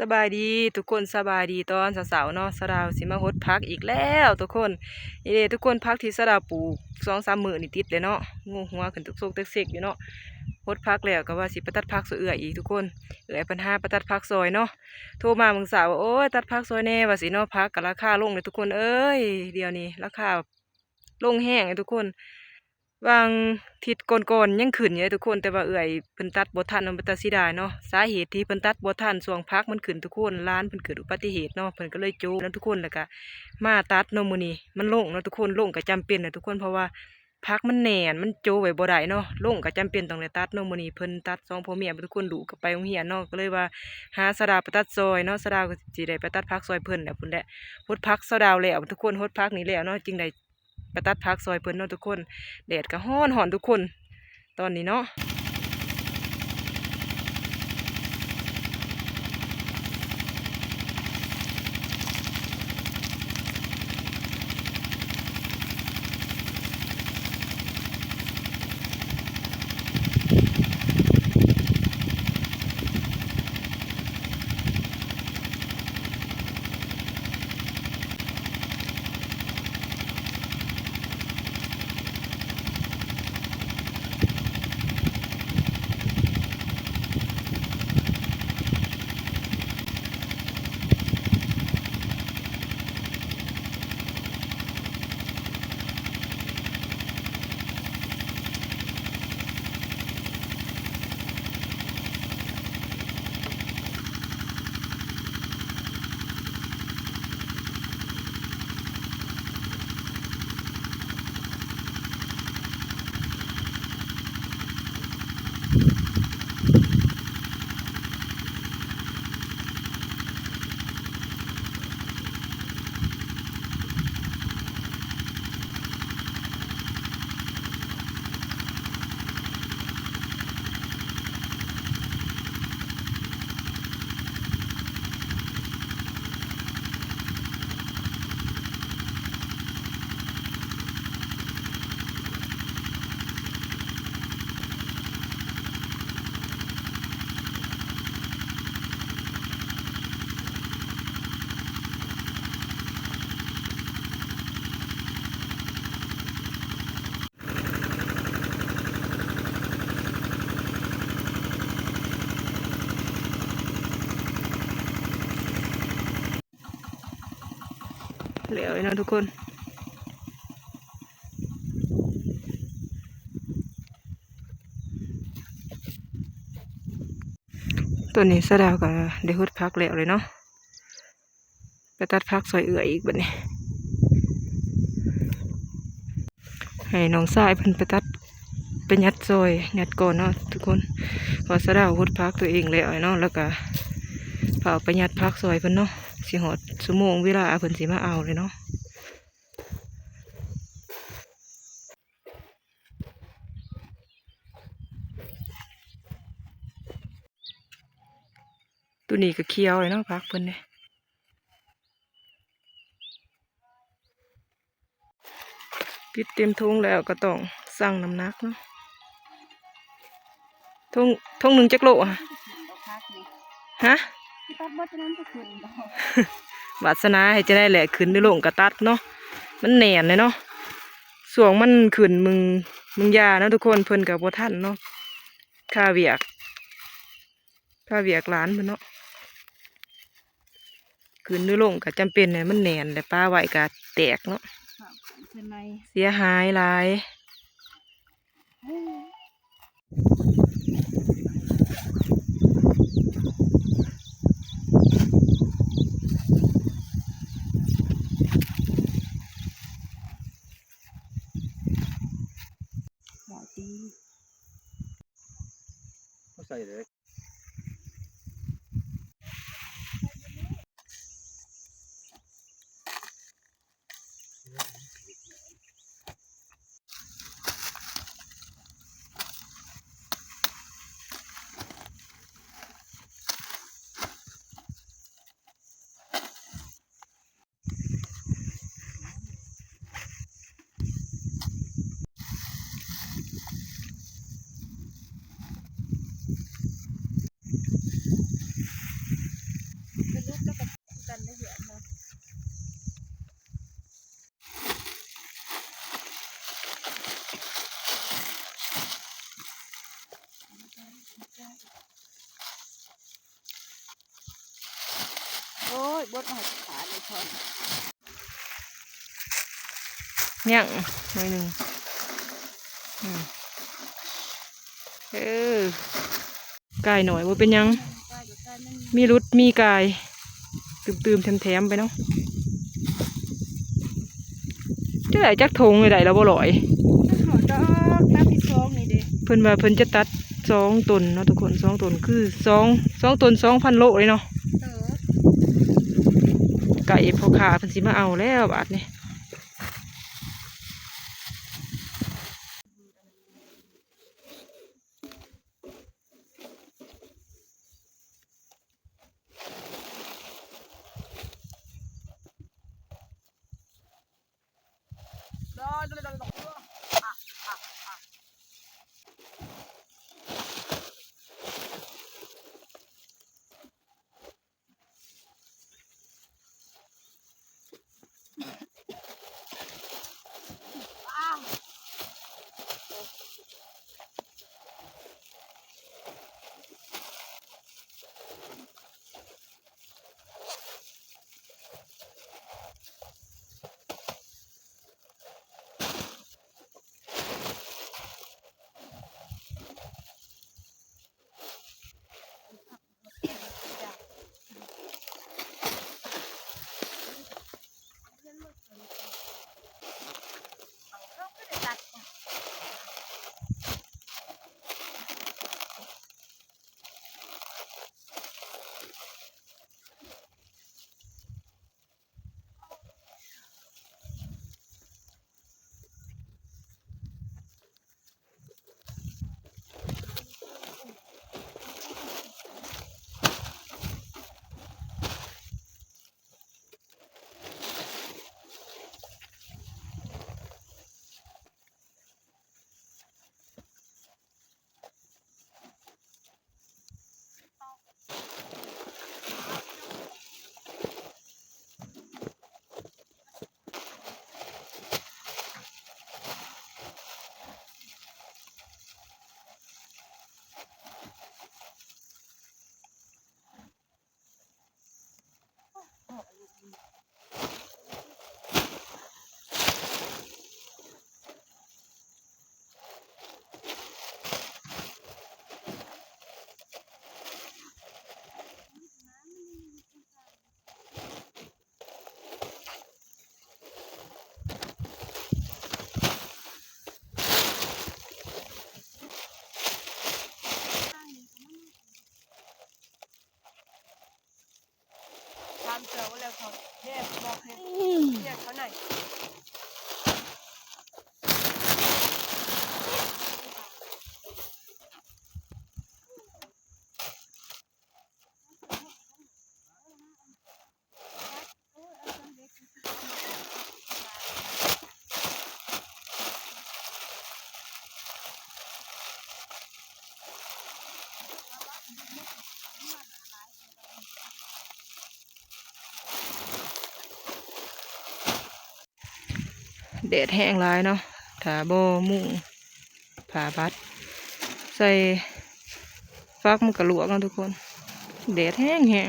สบายดีทุกคนสบายดีตอนสาร์ๆเนาะสะดาวสิมาฮดพักอีกแล้วทุกคนนี่เด้ทุกคนพักที่สะดาวปลูกสองสามมือนี่ติดเลยเนาะงูหัวขึ้นตุกโซกตึกเสกอยู่เนาะฮดพักแล้วก็ว่าสิไปตัดพักสวยเอื่อยอีกทุกคนเอื่อยปัญหาไปตัดพักซอยเนาะโทรมาเมึงสาวว่าโอ้ยตัดพักซอยแน่ว่าสิเนาะพักกับราคาลงเลยทุกคนเอ้ยเดี๋ยวนี้ราคาลงแห้งเลยทุกคน บางทิศก่อนๆยังขึ้นอยู่เลยทุกคน แต่ว่าเอื่อยเพิ่นตัดบ่ทันมันเป็นตาสิได้เนาะสาเหตุที่เพิ่นตัดบ่ทันช่วงพักมันขึ้นทุกคนร้านเพิ่นเกิดอุบัติเหตุเนาะเพิ่นก็เลยโจแล้วทุกคนแล้วก็มาตัดเนาะมื้อนี้มันลงเนาะทุกคนลงก็จำเป็นนะทุกคนเพราะว่าพักมันแหน่นมันโจไว้บ่ได้เนาะลงก็จำเป็นต้องได้ตัดเนาะมื้อนี้เพิ่นตัดสองพ่อเมียทุกคนดูก็ไปโรงเรียนเนาะก็เลยว่าหาสะดาวไปตัดซอยเนาะสะดาวก็สิได้ไปตัดพักซอยเพิ่นแหละพุ่นแหละฮดพักสะดาวแล้วทุกคนฮดพักนี้แล้วเนาะจึงได้ ไปตัดพักซอยเพิ่นเนาะทุกคนแดดก็ฮ้อนหอนทุกคน ตอนนี้เนาะ เหลวเลยเนะทุกคนตัวนี้สะดาวก็ได้ฮดพักแล้วเลยเนาะไปตัดพักซอยเอื่อยอีกบัดนี้ ให้น้องสายเพิ่นไปตัดไปยัดซอยยัดก่อนเนาะทุกคนพอสะดาวฮดพักตัวเองแล้วเนาะแล้วก็เผาไปยัดพักซอยเพิ่นเนาะ สิหอดชั่วโมงเวลาเพิ่นสิมาเอาเลยเนาะตัวนี้ก็เคี้ยวเลยเนาะพักเพิ่นเนี่ยปิดเต็มทุงแล้วก็ต้องสั่งน้ำหนักเนาะทุงทุงหนึ่งจักโลอะบ่พักนี่ฮะ ตัดบ่จะนั้นจะขึ้นบ่วาสนาให้จะได้แหละขึ้นด้วยลงกระตัดเนาะมันแหน่นเลยเนาะส่วงมันขึ้นมึงมึงยาเนาะทุกคนเพิ่นกับบ่ทันเนาะค่าเวียกค่าเวียกหลานเพิ่นเนาะขึ้นด้วยลงก็จำเป็นเนี่ยมันแหน่นแต่ป้าไหวก็แตกเนาะครับเพิ่นในเสียหายหลาย บดมาห้ขาดเลยชนย่างหน่อยหนึ่งเออกายหน่อยว่าเป็นยัง มีรุดมีกาย ตื่มๆแถมๆไปเนาะจะได้จักทงเลยได้แล้วบ่ลอยเขาดอกน้ำที่สองนี่เด้เพิ่นว่าเพิ่นจะตัดสองตนเนาะทุกคนสองตนคือสองสองตนสองพันโลเลยเนาะ ไก่พอขาเพิ่นสิมาเอาแล้วบาดนี่ ทำเจอว่าแล้วเขาเรียกบอกให้เรียกเขาหน่อย แดดแห้งร้ายเนาะถาบ่มุ่งผ่าบัด ใส่ฟักมันกระลวกนะทุกคน แดดแห้งแห้ง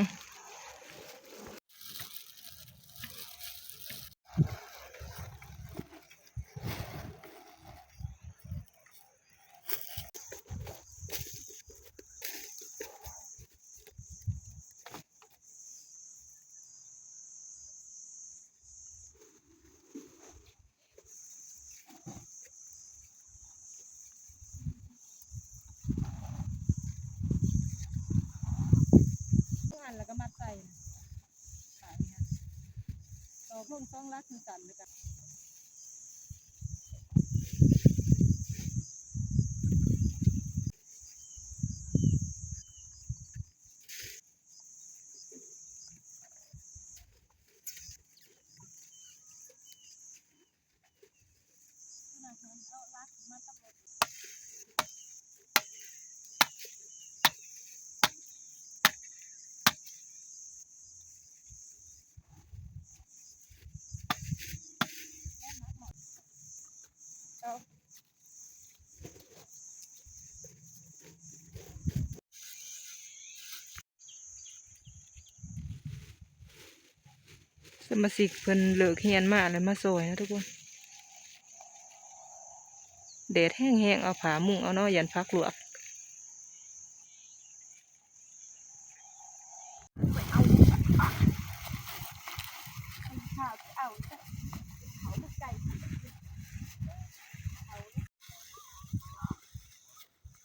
หั่นแล้วก็มัดใส่ขายเนี่ยต่อ พวกสองลักถึงสั่นเลยกัน สมาชิกเพิ่นเลิกเฮียนมาแล้วมาซอยนะทุกคนแดดแห้งๆเอาผ้ามุงเอาเนาะยันพักหลวกข้าวเอาแต่เขาลูกไก่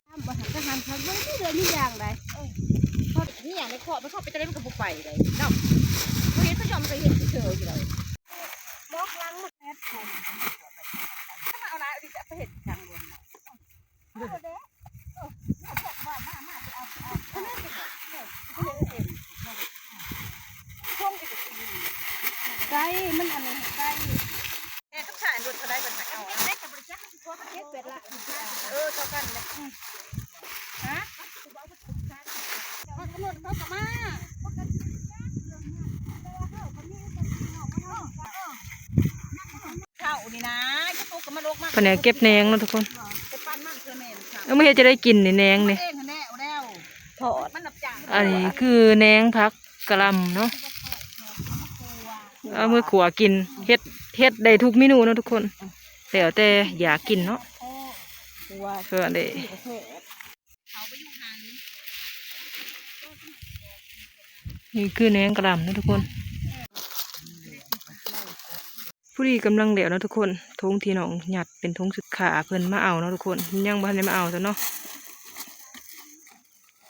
ห้ามบ่หันก็หันทันไม่เดินนี่อย่างไรพอนี่อย่างในคอมันเข้าไปจะได้มันก็บุไปเลยเนาะ เขาเห็นเขายอมไปเห็นเฉยๆอยู่เลยมอกลังมาแอบคนถ้ามาเอาละดิจะไปเห็นทางวมเอาเด้อเนี่ยพวกว่ามามาไปเอาไปเอาเอาเนี่ยเนี่ยเนี่ยเห็นช่วงอีกทีไก่มันอันนี้ไก่แม่ทุกชายรถเขาได้เป็นไหนเอาแม่กับบริจาคที่พ่อเขาเฮ็ดเป็ดละเออเท่ากันเลยฮะเขากำหนดเขากมาเข้านี่นะจะตกกับมาลกมาก แผนกเก็บแหนงเนาะทุกคนไปปั้นมันเธอแม่นค่ะแล้วไม่เห็นจะได้กินในแหนงนี่เองแน่เอาแล้วถอดมันนับจ่างอันนี้คือแหนงพักกะหลำเนาะเอามือขวากินเฮ็ดเฮ็ดได้ทุกเมนูเนาะทุกคนแล้วแต่อยากกินเนาะตัวเพื่อได้ที่ประเทศเขาไปอยู่หันนี่คือแหนงกะหลำเนาะทุกคน ผู้ดีกำลังเหลวนะทุกคนทงที่น้องหยัดเป็นทงสุดขาเพิ่นมาเอาเนาะทุกคนยังบ่ทันได้มาเอาซะเนาะ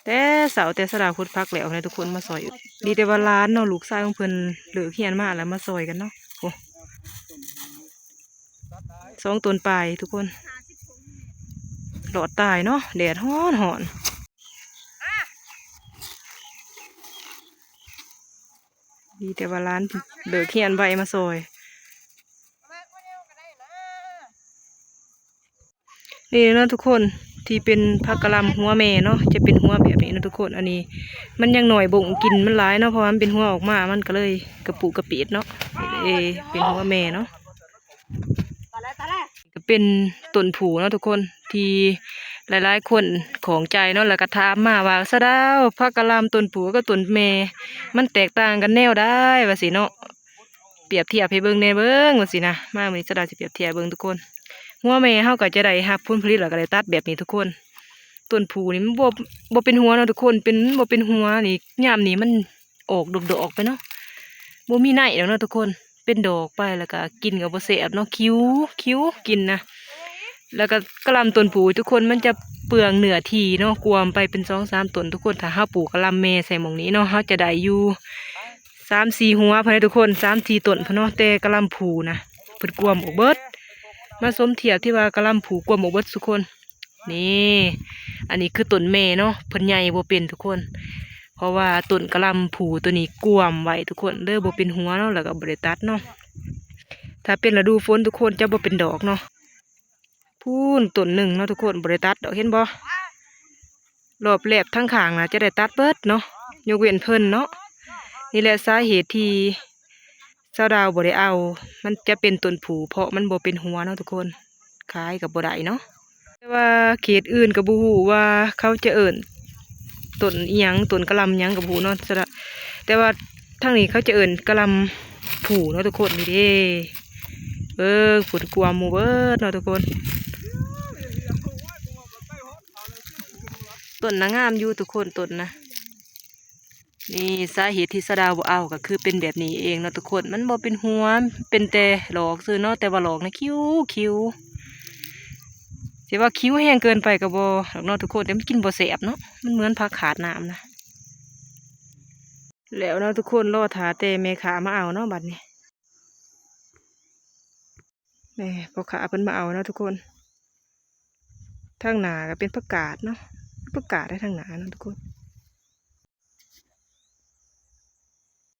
แต่เสาแต่สลาคุดพักแล้วนะทุกคนมาซอยดีแต่ว่าร้านเนาะลูกชายของเพิ่นเหลือเขียนมาแล้วมาซอยกันเนาะโอ้สองต้นปลายทุกคนหลอดตายเนาะแดดฮ้อนหอนดีแต่ว่าร้านเดือเขียนใบมาซอย นี่นะทุกคนที่เป็นผักกะหล่ำหัวแม่เนาะจะเป็นหัวแบบนี้นะทุกคนอันนี้ มันยังหน่อยบ่งกินมันหลายเนาะเพราะมันเป็นหัวออกมามันก็เลยกระปุกกระปิดเนาะเอเป็นหัวแม่เนาะก็เป็นต้นผูเนาะทุกคนที่หลายๆ คนของใจเนาะแล้วก็ถามมาว่าสะดาวผักกะหล่ำต้นผูกับต้นแม่ มันแตกต่างกันแนวได้ว่าสิเนาะเปรียบเทียบให้เบิ่งแหน่เบิ่งว่าสินะมามื้อนสะดาวสิเปรียบเทียบเบิ่งทุกคน หัวแม่เฮาก็จะได้รับผลผลิตแล้วก็ได้ตัดแบบนี้ทุกคนต้นผูนี่มันบ่บ่เป็นหัวเนาะทุกคนเป็นบ่เป็นหัวนี่ยามนี้มันออกดอกๆไปเนาะบ่มีไหนแล้วเนาะทุกคนเป็นดอกไปแล้วก็กินก็บ่แซ่บเนาะคิ้วคิ้วกินนะแล้วก็กระลำต้นผูทุกคนมันจะเปลืองเหนือทีเนาะกวมไปเป็น2-3ต้นทุกคนถ้าเฮาปลูกกะลำแม่ใส่หม่องนี้เนาะเฮาจะได้อยู่3-4หัวพะนะทุกคน3-4ต้นพะเนาะแต่กระลำผูนะเพิ่นกวมออกเบิด มาสมเทียบที่ว่ากระลำผูกกว่าหมกบดทุกคน นี่ อันนี้คือต้นแม่เนาะเพิ่นใหญ่บ่เป็นทุกคน เพราะว่าต้นกระลำผูตัวนี้กวมไว้ทุกคนเด้อบ่เป็นหัวเนาะแล้วก็บ่ได้ตัดเนาะถ้าเป็นฤดูฝนทุกคนจะบ่เป็นดอกเนาะพูนต้นหนึ่งเนาะทุกคนบ่ได้ตัดดอกเห็นบ่รอบแลบทั้งขางนะจะได้ตัดเบิดเนาะยกเว้นเพิ่นเนาะนี่แหละสาเหตุที่ เจ้าดาวบ่ได้เอา มันจะเป็นต้นผูเพราะมันบ่เป็นหัวเนาะทุกคนคล้ายกับบ่ได้เนาะแต่ว่าเขตอื่นก็บ่ฮู้ว่าเขาจะเอิ้นต้นอิหยังต้นกระลำหยังก็บ่ฮู้เนาะสระแต่ว่าทางนี้เขาจะเอิ้นกะลำผูเนาะทุกคนนี่เด้เบิ่งฝนกลัวหมูเบิร์ดเนาะทุกคนต้นนางงามอยู่ทุกคนต้นนะ นี่สาเหตุที่สดาวบ่เอาก็คือเป็นแบบนี้เองเนาะทุกคนมันบ่เป็นหัวเป็นแต่หลอกซื้อเนาะแต่ว่าหลอกนะคิ้วคิ้วสิว่าคิ้วแห้งเกินไปก็บ่ดอกเนาะทุกคนแต่มันกินบ่แสบเนาะมันเหมือนผักขาดน้ำนะแล้วเนาะทุกคนรอถาแต่แม่ขามาเอาเนาะบัดนี้แม่พอขาเพิ่นมาเอาเนาะทุกคนทางหนาก็เป็นผักกาดเนาะผักกาดได้ทางหนาเนาะทุกคน